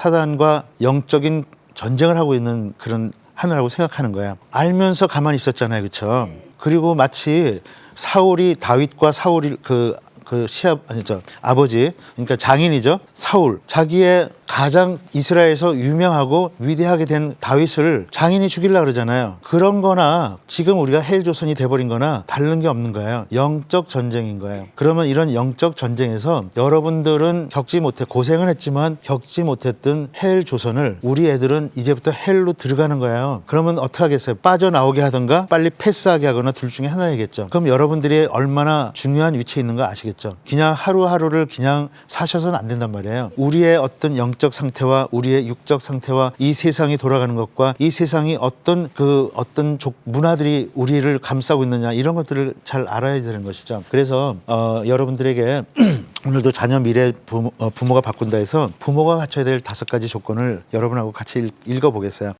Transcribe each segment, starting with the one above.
사단과 영적인 전쟁을 하고 있는 그런 하늘라고 생각하는 거야. 알면서 가만히 있었잖아요, 그렇죠? 그리고 마치 사울이 다윗과 사울이 그그 시합 아니 저 아버지 그러니까 장인이죠 사울 자기의 가장 이스라엘에서 유명하고 위대하게 된 다윗을 장인이 죽이려 그러잖아요. 그런 거나 지금 우리가 헬 조선이 돼버린 거나 다른 게 없는 거예요. 영적 전쟁인 거예요. 그러면 이런 영적 전쟁에서 여러분들은 겪지 못해 고생은 했지만 겪지 못했던 헬 조선을 우리 애들은 이제부터 헬로 들어가는 거예요. 그러면 어떻게 하겠어요? 빠져나오게 하던가 빨리 패스하게 하거나 둘 중에 하나이겠죠. 그럼 여러분들이 얼마나 중요한 위치에 있는 거 아시겠죠? 그냥 하루하루를 그냥 사셔서는 안 된단 말이에요. 우리의 어떤 영적 상태와 우리의 육적 상태와 이 세상이 돌아가는 것과 이 세상이 어떤 그 어떤 족 문화들이 우리를 감싸고 있느냐 이런 것들을 잘 알아야 되는 것이죠 그래서 어, 여러분들에게 오늘도 자녀 미래 부모, 어, 부모가 바꾼다 해서 부모가 갖춰야 될 다섯 가지 조건을 여러분하고 같이 읽, 읽어보겠어요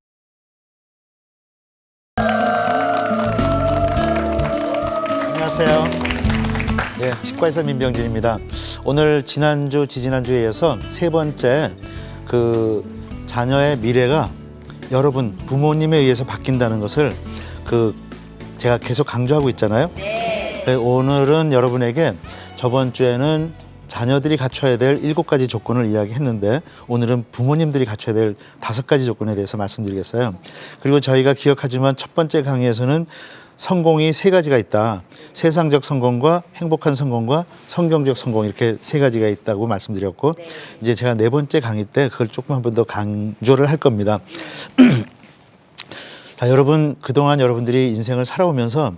안녕하세요. 네, 치과의사 민병진입니다. 오늘 지난주, 지지난주에 이어서 세 번째 그 자녀의 미래가 여러분 부모님에 의해서 바뀐다는 것을 그 제가 계속 강조하고 있잖아요. 네, 오늘은 여러분에게 저번 주에는 자녀들이 갖춰야 될 일곱 가지 조건을 이야기했는데 오늘은 부모님들이 갖춰야 될 다섯 가지 조건에 대해서 말씀드리겠어요. 그리고 저희가 기억하지만 첫 번째 강의에서는 성공이 세 가지가 있다. 세상적 성공과 행복한 성공과 성경적 성공 이렇게 세 가지가 있다고 말씀드렸고 이제 제가 네 번째 강의 때 그걸 조금 한 번 더 강조를 할 겁니다. 자, 여러분 그동안 여러분들이 인생을 살아오면서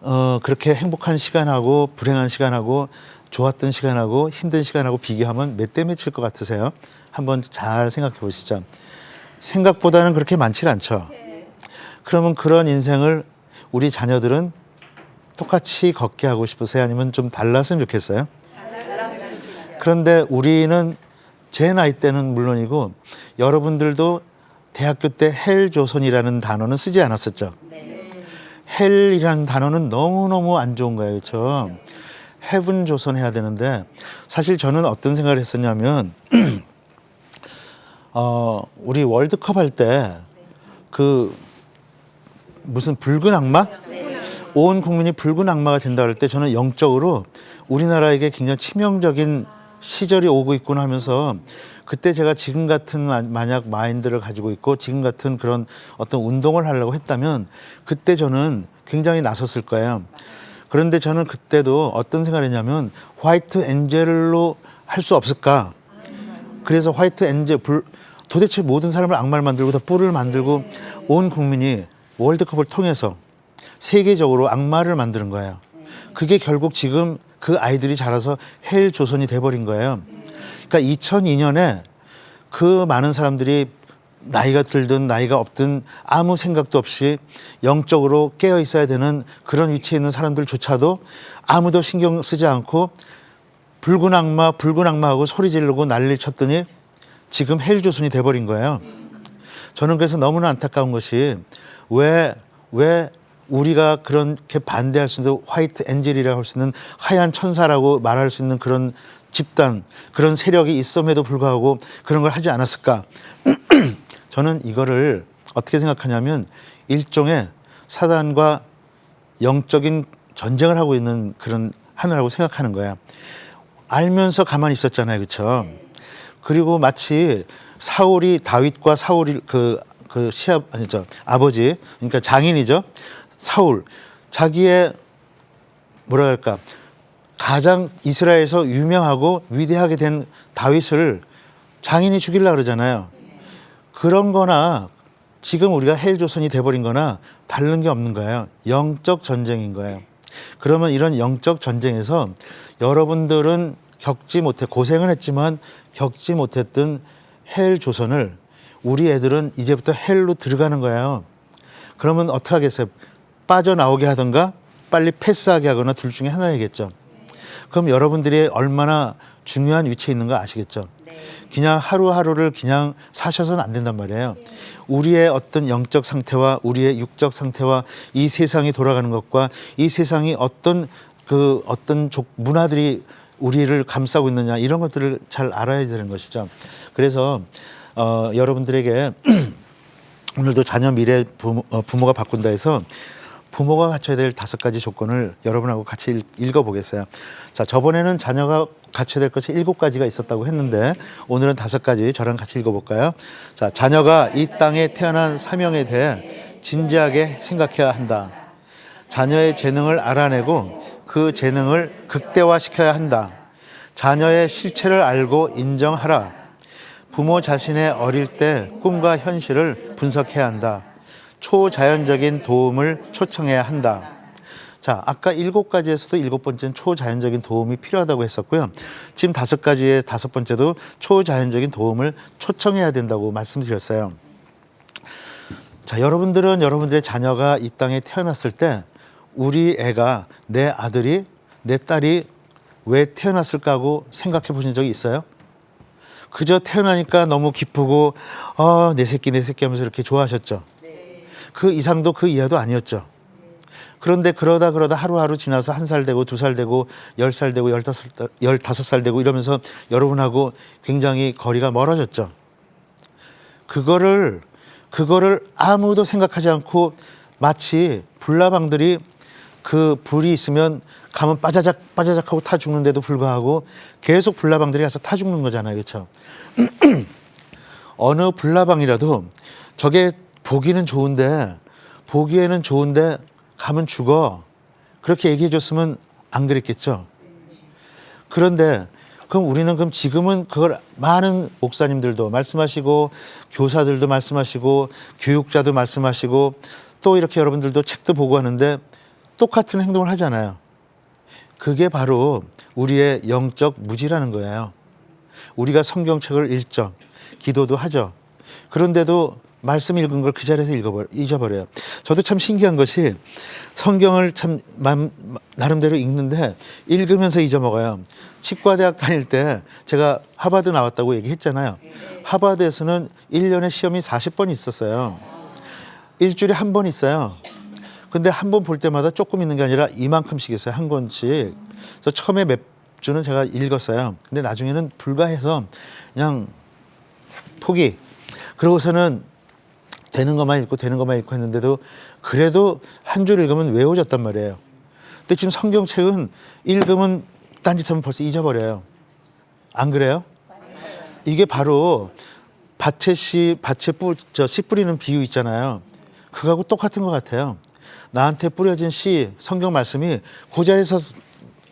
어, 그렇게 행복한 시간하고 불행한 시간하고 좋았던 시간하고 힘든 시간하고 비교하면 몇 대 몇일 것 같으세요? 한번 잘 생각해 보시죠. 생각보다는 그렇게 많지 않죠. 그러면 그런 인생을 우리 자녀들은 똑같이 걷게 하고 싶으세요? 아니면 좀 달랐으면 좋겠어요? 그런데 우리는 제 나이 때는 물론이고 여러분들도 대학교 때 헬조선이라는 단어는 쓰지 않았었죠. 헬이라는 단어는 너무너무 안 좋은 거예요. 그렇죠? 헤븐 조선 해야 되는데 사실 저는 어떤 생각을 했었냐면 어, 우리 월드컵 할 때 그 무슨 붉은 악마? 온 국민이 붉은 악마가 된다 그럴 때 저는 영적으로 우리나라에게 굉장히 치명적인 시절이 오고 있구나 하면서 그때 제가 지금 같은 마- 만약 마인드를 가지고 있고 지금 같은 그런 어떤 운동을 하려고 했다면 그때 저는 굉장히 나섰을 거예요. 그런데 저는 그때도 어떤 생각을 했냐면 화이트 엔젤로 할 수 없을까? 그래서 화이트 엔젤 불 도대체 모든 사람을 악마를 만들고 다 뿔을 만들고 온 국민이 월드컵을 통해서 세계적으로 악마를 만드는 거예요. 그게 결국 지금 그 아이들이 자라서 헬 조선이 돼버린 거예요. 그러니까 2002년에 그 많은 사람들이 나이가 들든 나이가 없든 아무 생각도 없이 영적으로 깨어 있어야 되는 그런 위치에 있는 사람들조차도 아무도 신경 쓰지 않고 붉은 악마, 붉은 악마 하고 소리 지르고 난리 쳤더니 지금 헬 조선이 돼버린 거예요. 저는 그래서 너무나 안타까운 것이 왜, 왜 우리가 그렇게 반대할 수 있는 화이트 엔젤이라고 할 수 있는 하얀 천사라고 말할 수 있는 그런 집단, 그런 세력이 있음에도 불구하고 그런 걸 하지 않았을까? 저는 이거를 어떻게 생각하냐면 일종의 사단과 영적인 전쟁을 하고 있는 그런 하늘라고 생각하는 거야. 알면서 가만히 있었잖아요. 그렇죠? 그리고 마치 사울이 다윗과 사울이 그, 그 시합 아니 저 아버지 그러니까 장인이죠. 사울 자기의 뭐라 그럴까 가장 이스라엘에서 유명하고 위대하게 된 다윗을 장인이 죽이려 그러잖아요. 그런 거나 지금 우리가 헬 조선이 돼버린 거나 다른 게 없는 거예요. 영적 전쟁인 거예요. 그러면 이런 영적 전쟁에서 여러분들은 겪지 못해 고생은 했지만 겪지 못했던 헬 조선을 우리 애들은 이제부터 헬로 들어가는 거예요. 그러면 어떻게 하겠어요? 빠져나오게 하던가 빨리 패스하게 하거나 둘 중에 하나이겠죠. 그럼 여러분들이 얼마나 중요한 위치에 있는 거 아시겠죠? 그냥 하루하루를 그냥 사셔서는 안 된단 말이에요. 우리의 어떤 영적 상태와 우리의 육적 상태와 이 세상이 돌아가는 것과 이 세상이 어떤 그 어떤 족 문화들이 우리를 감싸고 있느냐 이런 것들을 잘 알아야 되는 것이죠. 그래서 어, 여러분들에게 오늘도 자녀 미래 부모, 어, 부모가 바꾼다 해서 부모가 갖춰야 될 다섯 가지 조건을 여러분하고 같이 읽- 읽어보겠어요. 자, 저번에는 자녀가 갖춰야 될 것이 일곱 가지가 있었다고 했는데 오늘은 다섯 가지 저랑 같이 읽어볼까요? 자, 자녀가 이 땅에 태어난 사명에 대해 진지하게 생각해야 한다. 자녀의 재능을 알아내고 그 재능을 극대화시켜야 한다. 자녀의 실체를 알고 인정하라. 부모 자신의 어릴 때 꿈과 현실을 분석해야 한다. 초자연적인 도움을 초청해야 한다. 자, 아까 일곱 가지에서도 일곱 번째는 초자연적인 도움이 필요하다고 했었고요. 지금 다섯 가지의 다섯 번째도 초자연적인 도움을 초청해야 된다고 말씀드렸어요. 자, 여러분들은 여러분들의 자녀가 이 땅에 태어났을 때 우리 애가 내 아들이 내 딸이 왜 태어났을까 하고 생각해 보신 적이 있어요? 그저 태어나니까 너무 기쁘고 어, 내 새끼 내 새끼 하면서 이렇게 좋아하셨죠. 그 이상도 그 이하도 아니었죠. 그런데 그러다 그러다 하루하루 지나서 한 살 되고 두 살 되고 열 살 되고 열다섯 열다섯 살 되고 이러면서 여러분하고 굉장히 거리가 멀어졌죠. 그거를 그거를 아무도 생각하지 않고 마치 불나방들이 그 불이 있으면 가면 빠자작 빠자작 하고 타 죽는데도 불구하고 계속 불나방들이 가서 타 죽는 거잖아요. 그렇죠? 어느 불나방이라도 저게 보기는 좋은데 보기에는 좋은데 가면 죽어. 그렇게 얘기해 줬으면 안 그랬겠죠. 그런데 그럼 우리는 그럼 지금은 그걸 많은 목사님들도 말씀하시고 교사들도 말씀하시고 교육자도 말씀하시고 또 이렇게 여러분들도 책도 보고 하는데 똑같은 행동을 하잖아요. 그게 바로 우리의 영적 무지라는 거예요. 우리가 성경책을 읽죠. 기도도 하죠. 그런데도 말씀 읽은 걸 그 자리에서 읽어버 잊어버려요. 저도 참 신기한 것이 성경을 참 맘- 나름대로 읽는데 읽으면서 잊어먹어요. 치과대학 다닐 때 제가 하버드 나왔다고 얘기했잖아요. 하버드에서는 1년에 시험이 40번 있었어요. 일주일에 한 번 있어요. 근데 한 번 볼 때마다 조금 있는 게 아니라 이만큼씩 있어요. 한 권씩. 그래서 처음에 몇 주는 제가 읽었어요. 근데 나중에는 불가해서 그냥 포기. 그러고서는 되는 것만 읽고 되는 것만 읽고 했는데도 그래도 한 줄 읽으면 외워졌단 말이에요. 근데 지금 성경책은 읽으면 딴짓하면 벌써 잊어버려요. 안 그래요? 이게 바로 밭에 씨, 밭에 뿌, 저, 씨 뿌리는 비유 있잖아요. 그거하고 똑같은 것 같아요. 나한테 뿌려진 씨, 성경 말씀이 그 자리에서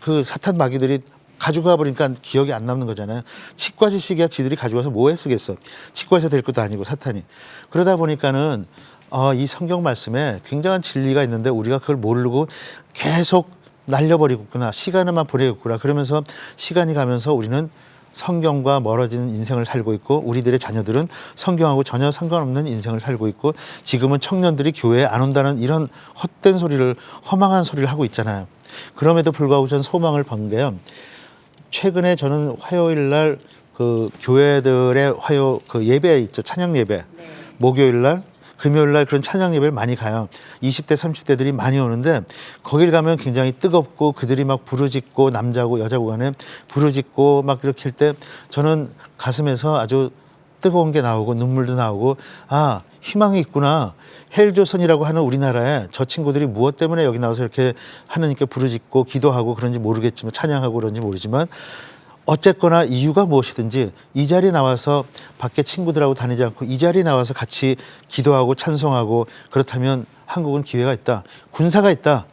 그 사탄 마귀들이 가져가 버리니까 기억이 안 남는 거잖아요. 치과 지식이야 지들이 가져가서 뭐해 쓰겠어. 치과에서 될 것도 아니고 사탄이. 그러다 보니까는 어, 이 성경 말씀에 굉장한 진리가 있는데 우리가 그걸 모르고 계속 날려버리고 있구나. 시간을만 보내고 있구나. 그러면서 시간이 가면서 우리는 성경과 멀어지는 인생을 살고 있고 우리들의 자녀들은 성경하고 전혀 상관없는 인생을 살고 있고 지금은 청년들이 교회에 안 온다는 이런 헛된 소리를 허망한 소리를 하고 있잖아요. 그럼에도 불구하고 전 소망을 본 게요. 최근에 저는 화요일 날 그 교회들의 화요 그 예배 있죠 찬양 예배 목요일 날 금요일 날 그런 찬양 예배를 많이 가요. 20대 30대들이 많이 오는데 거길 가면 굉장히 뜨겁고 그들이 막 부르짖고 남자고 여자고 간에 부르짖고 막 이렇게 할 때 저는 가슴에서 아주 뜨거운 게 나오고 눈물도 나오고 아 희망이 있구나 헬조선이라고 하는 우리나라에 저 친구들이 무엇 때문에 여기 나와서 이렇게 하나님께 부르짖고 기도하고 그런지 모르겠지만 찬양하고 그런지 모르지만 어쨌거나 이유가 무엇이든지 이 자리에 나와서 밖에 친구들하고 다니지 않고 이 자리에 나와서 같이 기도하고 찬송하고 그렇다면 한국은 기회가 있다. 군사가 있다.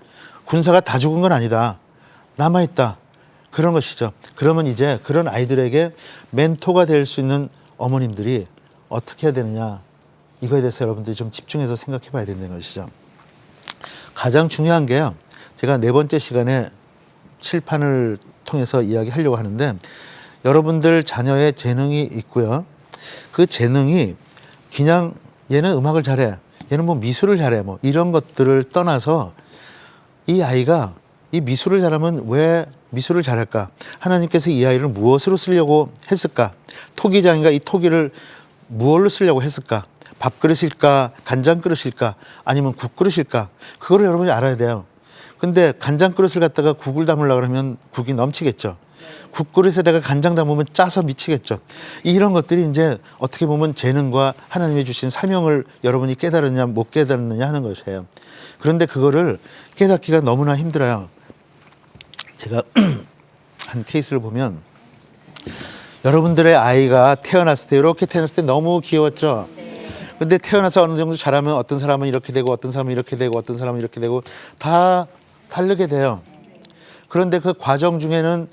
군사가 다 죽은 건 아니다. 남아 있다. 그런 것이죠. 그러면 이제 그런 아이들에게 멘토가 될 수 있는 어머님들이 어떻게 해야 되느냐. 이거에 대해서 여러분들이 좀 집중해서 생각해 봐야 된다는 것이죠. 가장 중요한 게요. 제가 네 번째 시간에 칠판을 통해서 이야기하려고 하는데 여러분들 자녀의 재능이 있고요. 그 재능이 그냥 얘는 음악을 잘해, 얘는 뭐 미술을 잘해, 뭐 이런 것들을 떠나서 이 아이가 이 미술을 잘하면 왜 미술을 잘할까? 하나님께서 이 아이를 무엇으로 쓰려고 했을까? 토기장인가 이 토기를 무엇로 쓰려고 했을까? 밥그릇일까? 간장그릇일까? 아니면 국그릇일까? 그거를 여러분이 알아야 돼요. 근데 간장 그릇을 갖다가 국을 담으려고 그러면 국이 넘치겠죠. 국그릇에다가 간장 담으면 짜서 미치겠죠. 이런 것들이 이제 어떻게 보면 재능과 하나님이 주신 사명을 여러분이 깨달았냐 못 깨달았느냐 하는 것이에요. 그런데 그거를 깨닫기가 너무나 힘들어요. 제가 한 케이스를 보면 여러분들의 아이가 태어났을 때 이렇게 태어났을 때 너무 귀여웠죠. 근데 태어나서 어느 정도 자라면 어떤 사람은 이렇게 되고 어떤 사람은 이렇게 되고 어떤 사람은 이렇게 되고 다 다르게 돼요. 그런데 그 과정 중에는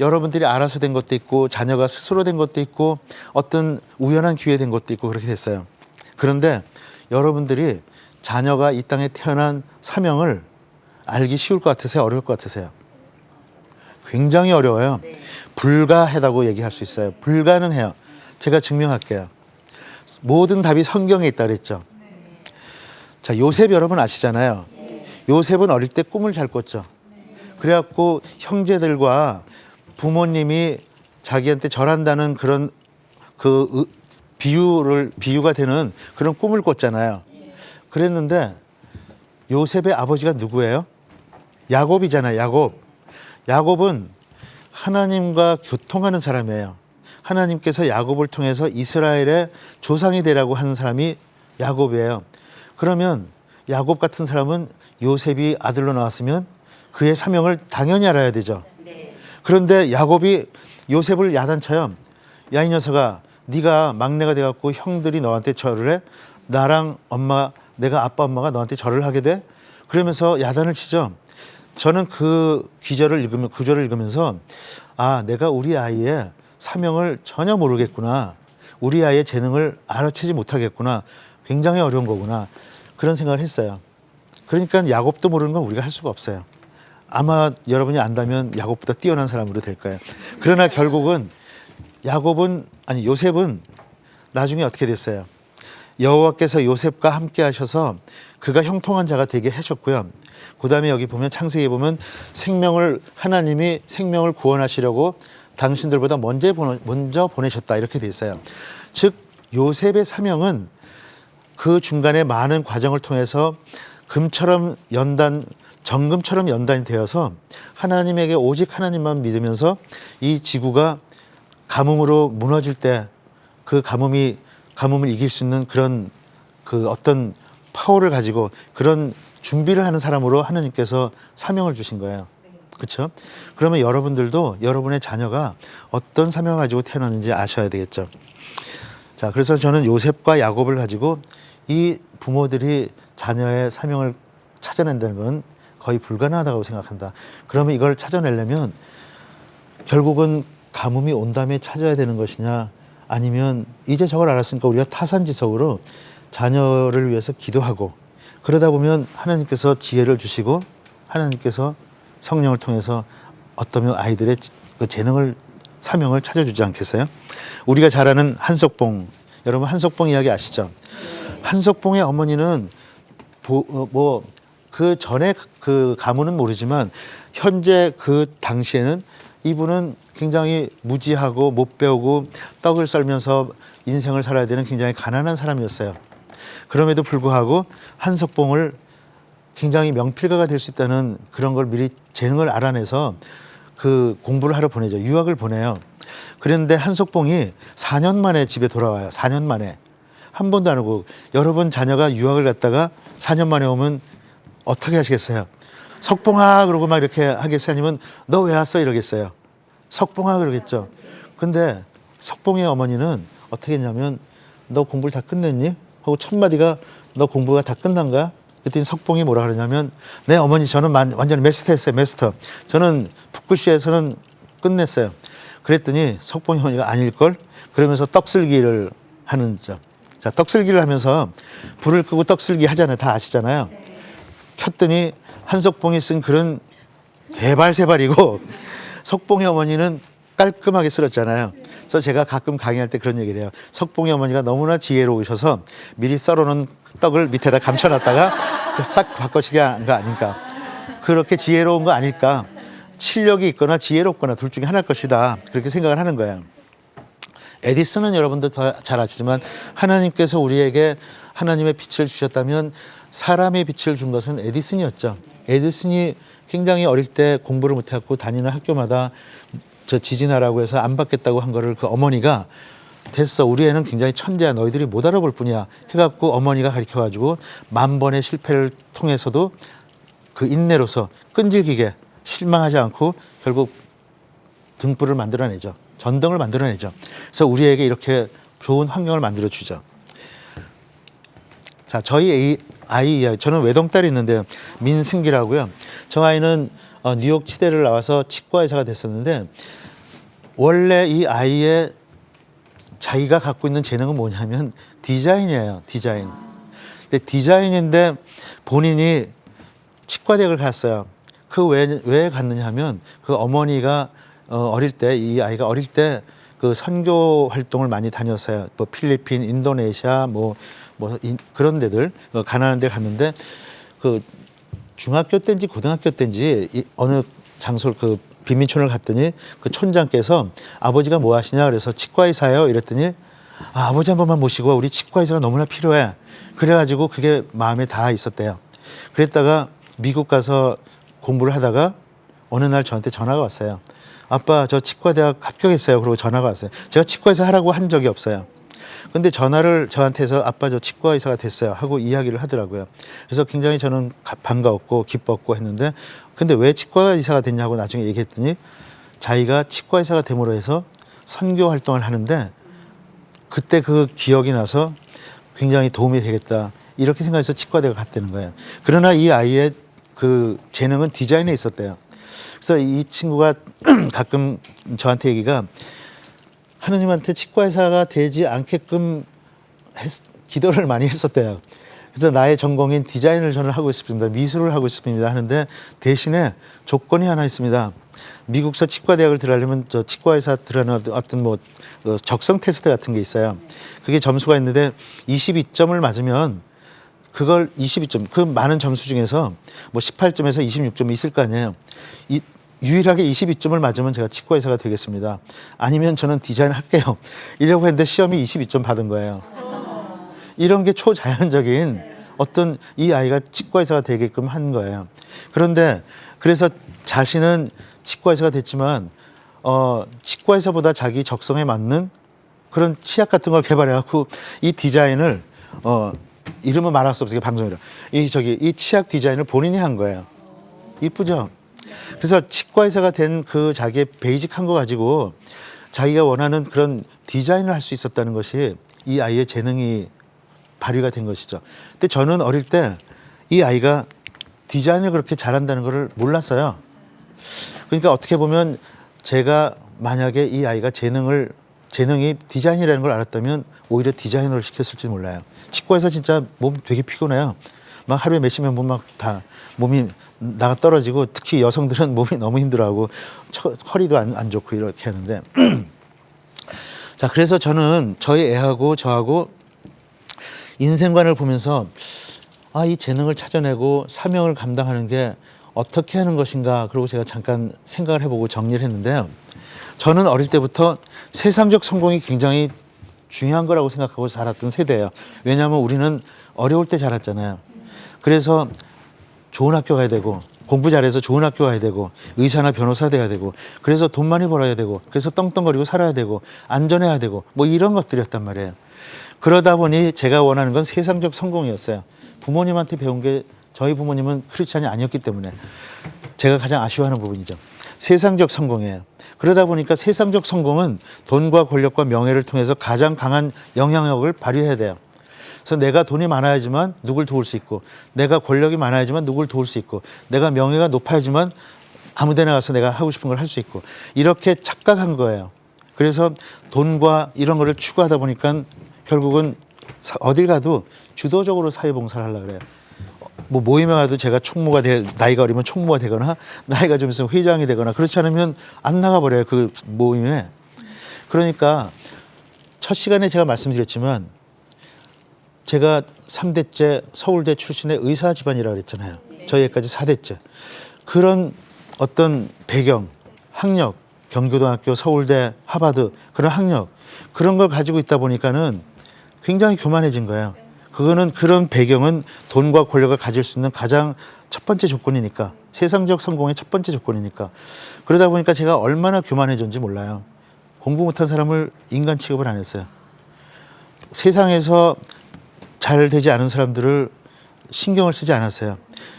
여러분들이 알아서 된 것도 있고 자녀가 스스로 된 것도 있고 어떤 우연한 기회 된 것도 있고 그렇게 됐어요. 그런데 여러분들이 자녀가 이 땅에 태어난 사명을 알기 쉬울 것 같으세요? 어려울 것 같으세요? 굉장히 어려워요. 불가하다고 얘기할 수 있어요. 불가능해요. 제가 증명할게요. 모든 답이 성경에 있다 그랬죠. 자, 요셉 여러분 아시잖아요. 요셉은 어릴 때 꿈을 잘 꿨죠. 그래갖고 형제들과 부모님이 자기한테 절한다는 그런 그 의- 비유를 비유가 되는 그런 꿈을 꿨잖아요. 그랬는데 요셉의 아버지가 누구예요? 야곱이잖아요. 야곱. 야곱은 하나님과 교통하는 사람이에요. 하나님께서 야곱을 통해서 이스라엘의 조상이 되라고 하는 사람이 야곱이에요. 그러면 야곱 같은 사람은 요셉이 아들로 나왔으면 그의 사명을 당연히 알아야 되죠. 그런데 야곱이 요셉을 야단쳐요. 야 이 녀석아, 네가 막내가 돼갖고 형들이 너한테 절을 해. 나랑 엄마, 내가 아빠 엄마가 너한테 절을 하게 돼. 그러면서 야단을 치죠. 저는 그 기절을 읽으면 구절을 읽으면서 아 내가 우리 아이의 사명을 전혀 모르겠구나. 우리 아이의 재능을 알아채지 못하겠구나. 굉장히 어려운 거구나. 그런 생각을 했어요. 그러니까 야곱도 모르는 건 우리가 할 수가 없어요. 아마 여러분이 안다면 야곱보다 뛰어난 사람으로 될 거예요. 그러나 결국은 야곱은 아니 요셉은 나중에 어떻게 됐어요? 여호와께서 요셉과 함께 하셔서 그가 형통한 자가 되게 하셨고요. 그다음에 여기 보면 창세기 보면 생명을 하나님이 생명을 구원하시려고 당신들보다 먼저 보내, 먼저 보내셨다 이렇게 돼 있어요. 즉 요셉의 사명은 그 중간에 많은 과정을 통해서 금처럼 연단 정금처럼 연단이 되어서 하나님에게 오직 하나님만 믿으면서 이 지구가 가뭄으로 무너질 때 그 가뭄이 가뭄을 이길 수 있는 그런 그 어떤 파워를 가지고 그런 준비를 하는 사람으로 하나님께서 사명을 주신 거예요. 그렇죠? 그러면 여러분들도 여러분의 자녀가 어떤 사명을 가지고 태어났는지 아셔야 되겠죠. 자, 그래서 저는 요셉과 야곱을 가지고 이 부모들이 자녀의 사명을 찾아낸다는 건 거의 불가능하다고 생각한다. 그러면 이걸 찾아내려면 결국은 가뭄이 온 다음에 찾아야 되는 것이냐 아니면 이제 저걸 알았으니까 우리가 타산지석으로 자녀를 위해서 기도하고 그러다 보면 하나님께서 지혜를 주시고 하나님께서 성령을 통해서 어떠면 아이들의 그 재능을 사명을 찾아주지 않겠어요? 우리가 잘 아는 한석봉 여러분 한석봉 이야기 아시죠? 한석봉의 어머니는 뭐그 전에 그 가문은 모르지만 현재 그 당시에는 이분은 굉장히 무지하고 못 배우고 떡을 썰면서 인생을 살아야 되는 굉장히 가난한 사람이었어요. 그럼에도 불구하고 한석봉을 굉장히 명필가가 될 수 있다는 그런 걸 미리 재능을 알아내서 그 공부를 하러 보내죠. 유학을 보내요. 그런데 한석봉이 4년 만에 집에 돌아와요. 4년 만에. 한 번도 안 오고 여러분 자녀가 유학을 갔다가 4년 만에 오면 어떻게 하시겠어요? 석봉아 그러고 막 이렇게 하겠어요? 아니면 너 왜 왔어? 이러겠어요. 석봉아 그러겠죠. 근데 석봉의 어머니는 어떻게 했냐면 너 공부를 다 끝냈니? 하고 첫 마디가 너 공부가 다 끝난 거야? 그랬더니 석봉이 뭐라 그러냐면 네 어머니 저는 만- 완전히 메스터했어요 메스터. 저는 북구시에서는 끝냈어요. 그랬더니 석봉이 어머니가 아닐걸? 그러면서 떡슬기를 하는 점. 자 떡슬기를 하면서 불을 끄고 떡슬기 하잖아요. 다 아시잖아요. 켰더니 한석봉이 쓴 글은 개발세발이고 석봉의 어머니는 깔끔하게 쓸었잖아요. 그래서 제가 가끔 강의할 때 그런 얘기를 해요. 석봉의 어머니가 너무나 지혜로우셔서 미리 썰어놓은 떡을 밑에다 감춰놨다가 싹 바꿔시게 한거 아닐까. 그렇게 지혜로운 거 아닐까. 실력이 있거나 지혜롭거나 둘 중에 하나일 것이다. 그렇게 생각을 하는 거예요. 에디슨은 여러분도 더잘 아시지만 하나님께서 우리에게 하나님의 빛을 주셨다면 사람의 빛을 준 것은 에디슨이었죠. 에디슨이 굉장히 어릴 때 공부를 못해갖고 다니는 학교마다 저 지진하라고 해서 안 받겠다고 한 거를 그 어머니가 됐어. 우리 애는 굉장히 천재야. 너희들이 못 알아볼 뿐이야. 해갖고 어머니가 가르쳐가지고 만 번의 실패를 통해서도 그 인내로서 끈질기게 실망하지 않고 결국 등불을 만들어내죠 전등을 만들어내죠 그래서 우리에게 이렇게 좋은 환경을 만들어 주죠 자 저희 아이, 저는 외동딸이 있는데요 민승기라고요 저 아이는 어, 뉴욕 치대를 나와서 치과 의사가 됐었는데 원래 이 아이의 자기가 갖고 있는 재능은 뭐냐면 디자인이에요. 디자인. 근데 디자인인데 본인이 치과대학을 갔어요. 그 왜 왜 갔느냐 하면 그 어머니가 어, 어릴 때 이 아이가 어릴 때 그 선교 활동을 많이 다녔어요. 뭐 필리핀, 인도네시아 뭐뭐 그런 데들 어, 가난한 데 갔는데 그 중학교 때인지 고등학교 때인지 이 어느 장소를 그 빈민촌을 갔더니 그 촌장께서 아버지가 뭐 하시냐 그래서 치과 의사요 이랬더니 아, 아버지 한 번만 모시고 와. 우리 치과 의사가 너무나 필요해 그래가지고 그게 마음에 다 있었대요 그랬다가 미국 가서 공부를 하다가 어느 날 저한테 전화가 왔어요 아빠 저 치과 대학 합격했어요 그러고 전화가 왔어요 제가 치과 의사 하라고 한 적이 없어요 근데 전화를 저한테서 아빠 저 치과 의사가 됐어요 하고 이야기를 하더라고요. 그래서 굉장히 저는 가- 반가웠고 기뻤고 했는데 근데 왜 치과 의사가 됐냐고 나중에 얘기했더니 자기가 치과 의사가 됨으로 해서 선교 활동을 하는데 그때 그 기억이 나서 굉장히 도움이 되겠다 이렇게 생각해서 치과대가 갔다는 거예요. 그러나 이 아이의 그 재능은 디자인에 있었대요. 그래서 이 친구가 가끔 저한테 얘기가 하느님한테 치과 의사가 되지 않게끔 했- 기도를 많이 했었대요. 그래서 나의 전공인 디자인을 저는 하고 싶습니다. 미술을 하고 싶습니다. 하는데 대신에 조건이 하나 있습니다. 미국서 치과 대학을 들어가려면 저 치과 의사 들어가는 어떤 뭐 어, 적성 테스트 같은 게 있어요. 그게 점수가 있는데 22점을 맞으면 그걸 22점 그 많은 점수 중에서 뭐 18점에서 26점이 있을 거 아니에요. 이 유일하게 22점을 맞으면 제가 치과 의사가 되겠습니다. 아니면 저는 디자인 할게요. 이러고 했는데 시험이 22점 받은 거예요. 이런 게 초자연적인 어떤 이 아이가 치과 의사가 되게끔 한 거예요. 그런데 그래서 자신은 치과 의사가 됐지만 어 치과 의사보다 자기 적성에 맞는 그런 치약 같은 걸 개발해 갖고 이 디자인을 어 이름은 말할 수 없어요 방송이라 이 저기 이 치약 디자인을 본인이 한 거예요. 이쁘죠? 그래서 치과 의사가 된 그 자기의 베이직한 거 가지고 자기가 원하는 그런 디자인을 할 수 있었다는 것이 이 아이의 재능이 발휘가 된 것이죠. 근데 저는 어릴 때 이 아이가 디자인을 그렇게 잘한다는 것을 몰랐어요. 그러니까 어떻게 보면 제가 만약에 이 아이가 재능을 재능이 디자인이라는 걸 알았다면 오히려 디자이너를 시켰을지 몰라요. 치과에서 진짜 몸 되게 피곤해요. 막 하루에 몇십년 몸막 다 몸이 나가 떨어지고 특히 여성들은 몸이 너무 힘들어하고 처- 허리도 안, 안 좋고 이렇게 하는데 자 그래서 저는 저희 애하고 저하고 인생관을 보면서 아, 이 재능을 찾아내고 사명을 감당하는 게 어떻게 하는 것인가 그리고 제가 잠깐 생각을 해보고 정리를 했는데요. 저는 어릴 때부터 세상적 성공이 굉장히 중요한 거라고 생각하고 자랐던 세대예요. 왜냐하면 우리는 어려울 때 자랐잖아요. 그래서 좋은 학교 가야 되고 공부 잘해서 좋은 학교 가야 되고 의사나 변호사 돼야 되고 그래서 돈 많이 벌어야 되고 그래서 떵떵거리고 살아야 되고 안전해야 되고 뭐 이런 것들이었단 말이에요. 그러다 보니 제가 원하는 건 세상적 성공이었어요. 부모님한테 배운 게 저희 부모님은 크리스찬이 아니었기 때문에 제가 가장 아쉬워하는 부분이죠. 세상적 성공이에요. 그러다 보니까 세상적 성공은 돈과 권력과 명예를 통해서 가장 강한 영향력을 발휘해야 돼요. 그래서 내가 돈이 많아야지만 누굴 도울 수 있고, 내가 권력이 많아야지만 누굴 도울 수 있고, 내가 명예가 높아야지만 아무 데나 가서 내가 하고 싶은 걸 할 수 있고, 이렇게 착각한 거예요. 그래서 돈과 이런 거를 추구하다 보니까 결국은 사- 어딜 가도 주도적으로 사회봉사를 하려고 그래요. 뭐 모임에 가도 제가 총무가 돼 나이가 어리면 총무가 되거나 나이가 좀 있으면 회장이 되거나 그렇지 않으면 안 나가 버려요 그 모임에. 그러니까 첫 시간에 제가 말씀드렸지만 제가 삼대째 서울대 출신의 의사 집안이라고 그랬잖아요. 저희 애까지 사대째. 그런 어떤 배경 학력 경교등학교 서울대 하버드 그런 학력 그런 걸 가지고 있다 보니까는 굉장히 교만해진 거예요 그거는 그런 배경은 돈과 권력을 가질 수 있는 가장 첫 번째 조건이니까 세상적 성공의 첫 번째 조건이니까 그러다 보니까 제가 얼마나 교만해졌는지 몰라요. 공부 못한 사람을 인간 취급을 안 했어요. 세상에서 잘 되지 않은 사람들을 신경을 쓰지 않았어요.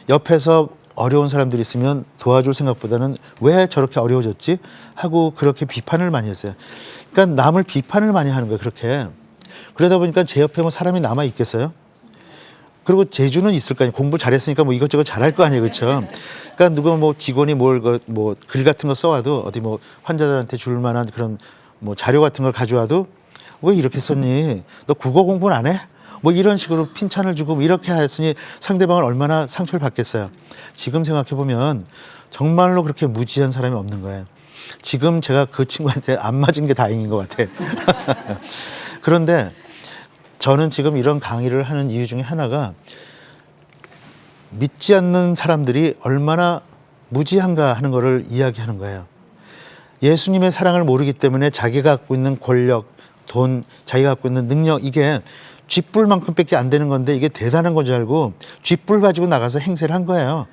옆에서 어려운 사람들이 있으면 도와줄 생각보다는 왜 저렇게 어려워졌지 하고 그렇게 비판을 많이 했어요. 그러니까 남을 비판을 많이 하는 거예요. 그렇게 그러다 보니까 제 옆에 뭐 사람이 남아 있겠어요? 그리고 재주는 있을 거 아니에요. 공부 잘했으니까 뭐 이것저것 잘할 거 아니에요. 그렇죠? 그러니까 누가 뭐 직원이 뭘 뭐 글 같은 거 써와도 어디 뭐 환자들한테 줄 만한 그런 뭐 자료 같은 걸 가져와도 왜 이렇게 썼니? 너 국어 공부는 안 해? 뭐 이런 식으로 핀찬을 주고 뭐 이렇게 했으니 상대방은 얼마나 상처를 받겠어요. 지금 생각해 보면 정말로 그렇게 무지한 사람이 없는 거예요. 지금 제가 그 친구한테 안 맞은 게 다행인 것 같아. 그런데 저는 지금 이런 강의를 하는 이유 중에 하나가 믿지 않는 사람들이 얼마나 무지한가 하는 것을 이야기하는 거예요. 예수님의 사랑을 모르기 때문에 자기가 갖고 있는 권력, 돈, 자기가 갖고 있는 능력 이게 쥐뿔만큼밖에 안 되는 건데 이게 대단한 건 줄 알고 쥐뿔 가지고 나가서 행세를 한 거예요.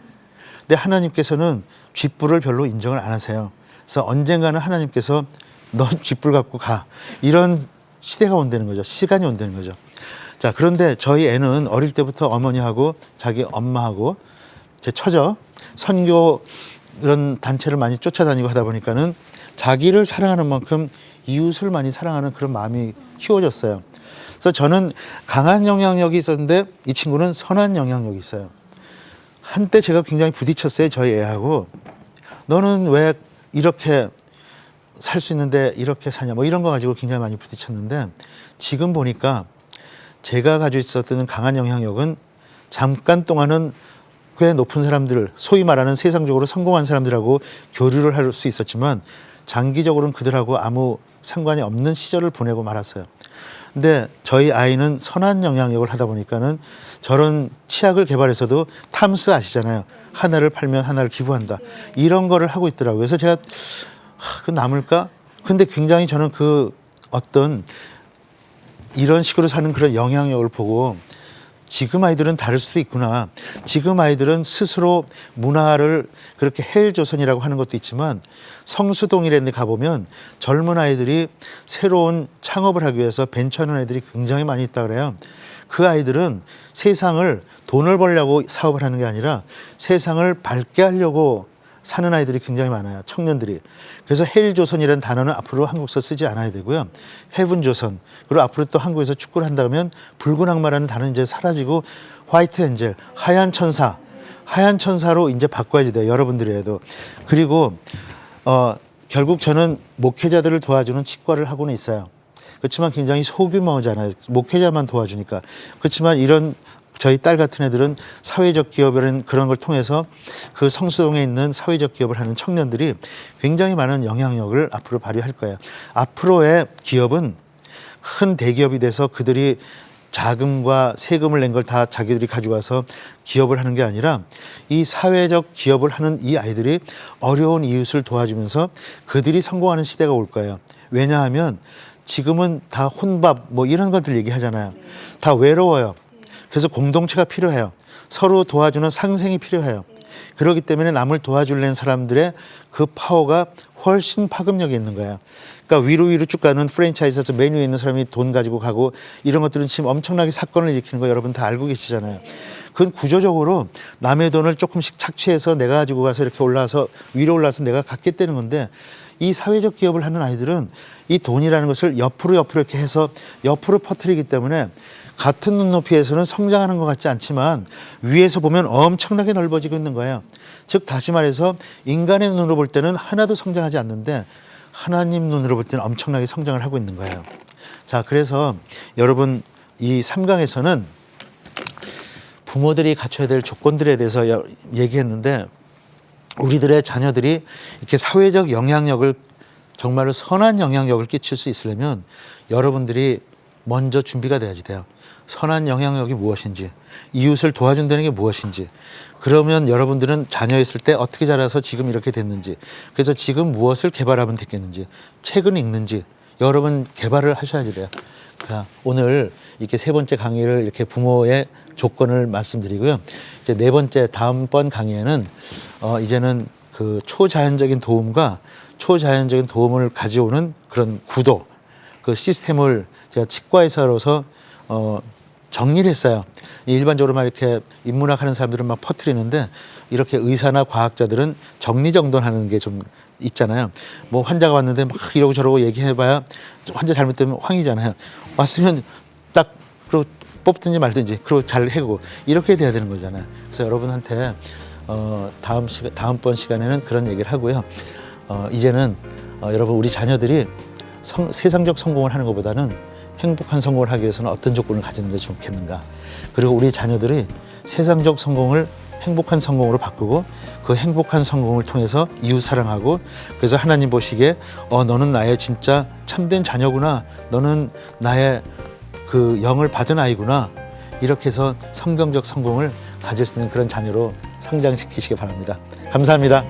근데 하나님께서는 쥐뿔을 별로 인정을 안 하세요. 그래서 언젠가는 하나님께서 넌 쥐뿔 갖고 가 이런 시대가 온다는 거죠. 시간이 온다는 거죠. 자 그런데 저희 애는 어릴 때부터 어머니하고 자기 엄마하고 제 처져 선교 이런 단체를 많이 쫓아다니고 하다 보니까는 자기를 사랑하는 만큼 이웃을 많이 사랑하는 그런 마음이 키워졌어요. 그래서 저는 강한 영향력이 있었는데 이 친구는 선한 영향력이 있어요. 한때 제가 굉장히 부딪혔어요. 저희 애하고 너는 왜 이렇게 살 수 있는데 이렇게 사냐 뭐 이런 거 가지고 굉장히 많이 부딪혔는데 지금 보니까 제가 가지고 있었던 강한 영향력은 잠깐 동안은 꽤 높은 사람들, 소위 말하는 세상적으로 성공한 사람들하고 교류를 할 수 있었지만 장기적으로는 그들하고 아무 상관이 없는 시절을 보내고 말았어요. 근데 저희 아이는 선한 영향력을 하다 보니까는 저런 치약을 개발해서도 탐스 아시잖아요. 하나를 팔면 하나를 기부한다. 이런 거를 하고 있더라고요. 그래서 제가 하, 그 남을까? 근데 굉장히 저는 그 어떤 이런 식으로 사는 그런 영향력을 보고 지금 아이들은 다를 수도 있구나. 지금 아이들은 스스로 문화를 그렇게 헬조선이라고 하는 것도 있지만 성수동이라는 데 가보면 젊은 아이들이 새로운 창업을 하기 위해서 벤처하는 애들이 굉장히 많이 있다 그래요. 그 아이들은 세상을 돈을 벌려고 사업을 하는 게 아니라 세상을 밝게 하려고 사는 아이들이 굉장히 많아요. 청년들이. 그래서 헬 조선이라는 단어는 앞으로 한국서 쓰지 않아야 되고요. 헤븐조선. 그리고 앞으로 또 한국에서 축구를 한다면 붉은 악마라는 단어는 이제 사라지고 화이트 엔젤, 하얀 천사. 하얀 천사로 이제 바꿔야지 돼요. 여러분들이 해도. 그리고 어 결국 저는 목회자들을 도와주는 치과를 하고는 있어요. 그렇지만 굉장히 소규모잖아요. 목회자만 도와주니까. 그렇지만 이런 저희 딸 같은 애들은 사회적 기업이라는 그런 걸 통해서 그 성수동에 있는 사회적 기업을 하는 청년들이 굉장히 많은 영향력을 앞으로 발휘할 거예요. 앞으로의 기업은 큰 대기업이 돼서 그들이 자금과 세금을 낸 걸 다 자기들이 가져가서 기업을 하는 게 아니라 이 사회적 기업을 하는 이 아이들이 어려운 이웃을 도와주면서 그들이 성공하는 시대가 올 거예요. 왜냐하면 지금은 다 혼밥 뭐 이런 것들 얘기하잖아요. 다 외로워요. 그래서 공동체가 필요해요. 서로 도와주는 상생이 필요해요. 그렇기 때문에 남을 도와주려는 사람들의 그 파워가 훨씬 파급력이 있는 거예요. 그러니까 위로 위로 쭉 가는 프랜차이즈에서 메뉴에 있는 사람이 돈 가지고 가고 이런 것들은 지금 엄청나게 사건을 일으키는 거 여러분 다 알고 계시잖아요. 그건 구조적으로 남의 돈을 조금씩 착취해서 내가 가지고 가서 이렇게 올라와서 위로 올라서 내가 갖겠다는 건데 이 사회적 기업을 하는 아이들은 이 돈이라는 것을 옆으로 옆으로 이렇게 해서 옆으로 퍼뜨리기 때문에 같은 눈높이에서는 성장하는 것 같지 않지만 위에서 보면 엄청나게 넓어지고 있는 거예요. 즉 다시 말해서 인간의 눈으로 볼 때는 하나도 성장하지 않는데 하나님 눈으로 볼 때는 엄청나게 성장을 하고 있는 거예요. 자, 그래서 여러분 이 3강에서는 부모들이 갖춰야 될 조건들에 대해서 여- 얘기했는데 우리들의 자녀들이 이렇게 사회적 영향력을 정말로 선한 영향력을 끼칠 수 있으려면 여러분들이 먼저 준비가 돼야지 돼요. 선한 영향력이 무엇인지, 이웃을 도와준다는 게 무엇인지, 그러면 여러분들은 자녀였을 때 어떻게 자라서 지금 이렇게 됐는지, 그래서 지금 무엇을 개발하면 됐겠는지, 책은 읽는지, 여러분 개발을 하셔야지 돼요. 자, 오늘 이렇게 세 번째 강의를 이렇게 부모의 조건을 말씀드리고요. 이제 네 번째 다음번 강의에는 어 이제는 그 초자연적인 도움과 초자연적인 도움을 가져오는 그런 구도 그 시스템을 제가 치과 의사로서 어 정리를 했어요. 이 일반적으로 막 이렇게 인문학 하는 사람들은 막 퍼뜨리는데 이렇게 의사나 과학자들은 정리정돈하는 게 좀 있잖아요. 뭐 환자가 왔는데 막 이러고 저러고 얘기해봐야 환자 잘못되면 황이잖아요. 왔으면 딱 그리고 뽑든지 말든지 그리고 잘 해고 이렇게 돼야 되는 거잖아요. 그래서 여러분한테 어 다음 시간 다음번 시간에는 그런 얘기를 하고요. 어 이제는 어 여러분 우리 자녀들이 성, 세상적 성공을 하는 것보다는 행복한 성공을 하기 위해서는 어떤 조건을 가지는 게 좋겠는가. 그리고 우리 자녀들이 세상적 성공을 행복한 성공으로 바꾸고 그 행복한 성공을 통해서 이웃 사랑하고 그래서 하나님 보시기에 어 너는 나의 진짜 참된 자녀구나. 너는 나의 그 영을 받은 아이구나. 이렇게 해서 성경적 성공을 가질 수 있는 그런 자녀로 성장시키시기 바랍니다. 감사합니다.